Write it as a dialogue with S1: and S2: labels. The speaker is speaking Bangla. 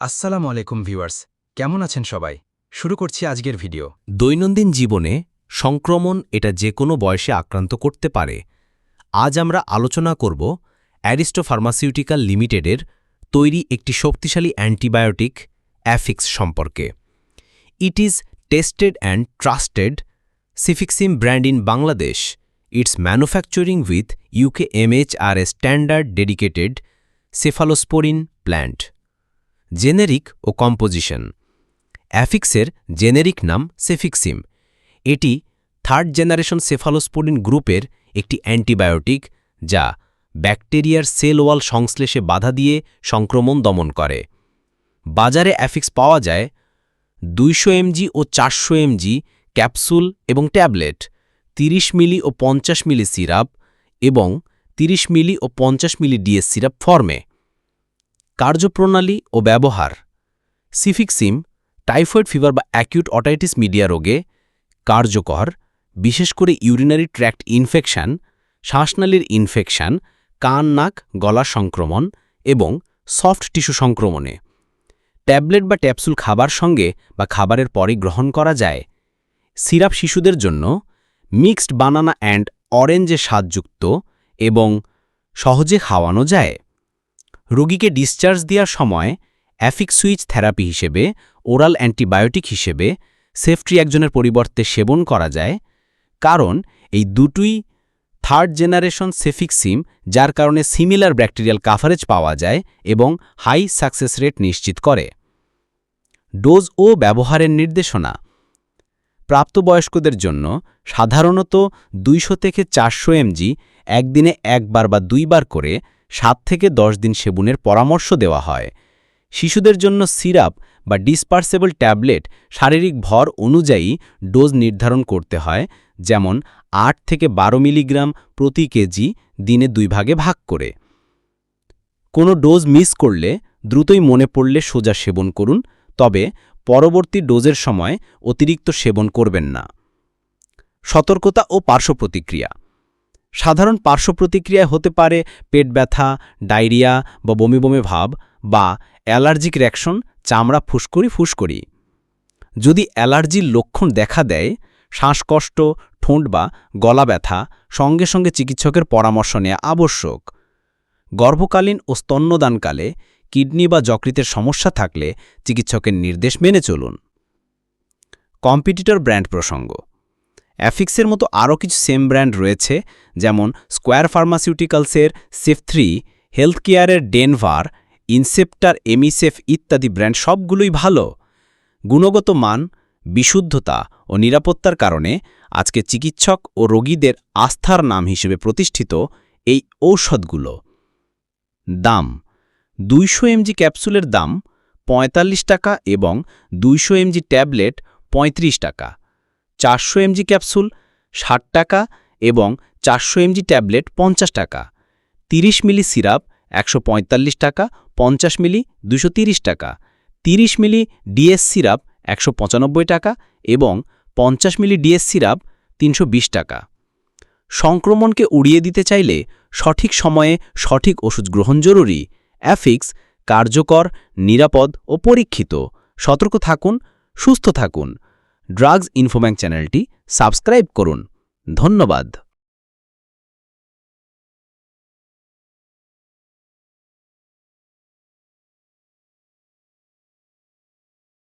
S1: আসসালামু আলাইকুম ভিউয়ার্স, কেমন আছেন সবাই? শুরু করছি আজকের ভিডিও।
S2: দৈনন্দিন জীবনে সংক্রমণ এটা যে কোনো বয়সে আক্রান্ত করতে পারে। আজ আমরা আলোচনা করব অ্যারিস্টো ফার্মাসিউটিক্যাল লিমিটেডের তৈরি একটি শক্তিশালী অ্যান্টিবায়োটিক, অ্যাফিক্স সম্পর্কে। It is tested and trusted cefixime brand in Bangladesh. Its manufacturing with UK a standard dedicated cephalosporin plant. Generic O composition. অ্যাফিক্সের জেনেরিক নাম সেফিক্সিম। এটি থার্ড জেনারেশন সেফালোস্পোরিন গ্রুপের একটি অ্যান্টিবায়োটিক যা ব্যাকটেরিয়ার সেল ওয়াল সংশ্লেষে বাধা দিয়ে সংক্রমণ দমন করে। বাজারে অ্যাফিক্স পাওয়া যায় দুইশো এমজি ও চারশো এমজি ক্যাপসুল এবং ট্যাবলেট 30 মিলি ও পঞ্চাশ মিলি সিরাপ এবং 30 মিলি ও পঞ্চাশ মিলি ডিএস সিরাপ ফর্মে। কার্যপ্রণালী ও ব্যবহার। সিফিক্সিম টাইফয়েড ফিভার বা অ্যাকিউট অটাইটিস মিডিয়া রোগে কার্যকর, বিশেষ করে ইউরিনারি ট্র্যাক্ট ইনফেকশন, শ্বাসনালীর ইনফেকশন, কান, নাক, গলা সংক্রমণ এবং সফট টিস্যু সংক্রমণে। ট্যাবলেট বা ট্যাপসুল খাবার সঙ্গে বা খাবারের পরে গ্রহণ করা যায়। সিরাপ শিশুদের জন্য মিক্সড বানানা অ্যান্ড অরেঞ্জে স্বাদযুক্ত এবং সহজে খাওয়ানো যায়। রোগীকে ডিসচার্জ দেওয়ার সময় অ্যাফিক সুইচ থেরাপি হিসেবে, ওরাল অ্যান্টিবায়োটিক হিসেবে সেফট্রি একজনের পরিবর্তে সেবন করা যায়। কারণ এই দুটোই থার্ড জেনারেশন সেফিক সিম যার কারণে সিমিলার ব্যাকটেরিয়াল কাভারেজ পাওয়া যায় এবং হাই সাকসেস রেট নিশ্চিত করে। ডোজ ও ব্যবহারের নির্দেশনা। প্রাপ্তবয়স্কদের জন্য সাধারণত দুইশো থেকে চারশো এমজি একদিনে একবার বা দুইবার করে সাত থেকে দশ দিন সেবনের পরামর্শ দেওয়া হয়। শিশুদের জন্য সিরাপ বা ডিসপার্সেবল ট্যাবলেট শারীরিক ভর অনুযায়ী ডোজ নির্ধারণ করতে হয়, যেমন আট থেকে বারো মিলিগ্রাম প্রতি কেজি দিনে দুই ভাগে ভাগ করে। কোনো ডোজ মিস করলে দ্রুতই মনে পড়লে সোজা সেবন করুন, তবে পরবর্তী ডোজের সময় অতিরিক্ত সেবন করবেন না। সতর্কতা ও পার্শ্ব প্রতিক্রিয়া সাধারণ পার্শ্ব প্রতিক্রিয়ায় হতে পারে পেট ব্যথা, ডায়রিয়া বা বমি বমি ভাব বা অ্যালার্জিক রিয়াকশন, চামড়া ফুসকরি ফুসকরি যদি অ্যালার্জির লক্ষণ দেখা দেয়, শ্বাসকষ্ট, ঠোঁট বা গলা ব্যথা, সঙ্গে সঙ্গে চিকিৎসকের পরামর্শ নেওয়া আবশ্যক। গর্ভকালীন ও স্তন্যদানকালে কিডনি বা যকৃতের সমস্যা থাকলে চিকিৎসকের নির্দেশ মেনে চলুন। কম্পিটিটর ব্র্যান্ড প্রসঙ্গ। অ্যাফিক্সের মতো আরও কিছু সেম ব্র্যান্ড রয়েছে, যেমন স্কোয়ার ফার্মাসিউটিক্যালসের সেফ থ্রি হেলথ কেয়ারের ডেনভার, ইনসেপ্টার এমিসেফ ইত্যাদি ব্র্যান্ড সবগুলোই ভালো। গুণগত মান, বিশুদ্ধতা ও নিরাপত্তার কারণে আজকে চিকিৎসক ও রোগীদের আস্থার নাম হিসেবে প্রতিষ্ঠিত এই ঔষধগুলো। দাম। দুইশো এমজি ক্যাপসুলের দাম ৪৫ টাকা এবং দুইশো এমজি ট্যাবলেট ৩৫ টাকা। চারশো এমজি ক্যাপসুল ষাট টাকা এবং চারশো এমজি ট্যাবলেট পঞ্চাশ টাকা। ৩০ মিলি সিরাপ একশো পঁয়তাল্লিশ টাকা, পঞ্চাশ মিলি দুশো টাকা। ৩০ মিলি ডিএস সিরাপ একশো পঁচানব্বই টাকা এবং পঞ্চাশ মিলি ডিএস সিরাপ তিনশো বিশ টাকা। সংক্রমণকে উড়িয়ে দিতে চাইলে সঠিক সময়ে সঠিক ওষুধ গ্রহণ জরুরি। অ্যাফিক্স, কার্যকর, নিরাপদ ও পরীক্ষিত। সতর্ক থাকুন, সুস্থ থাকুন। ড্রাগস ইনফোম্যাং চ্যানেলটি সাবস্ক্রাইব করুন। ধন্যবাদ।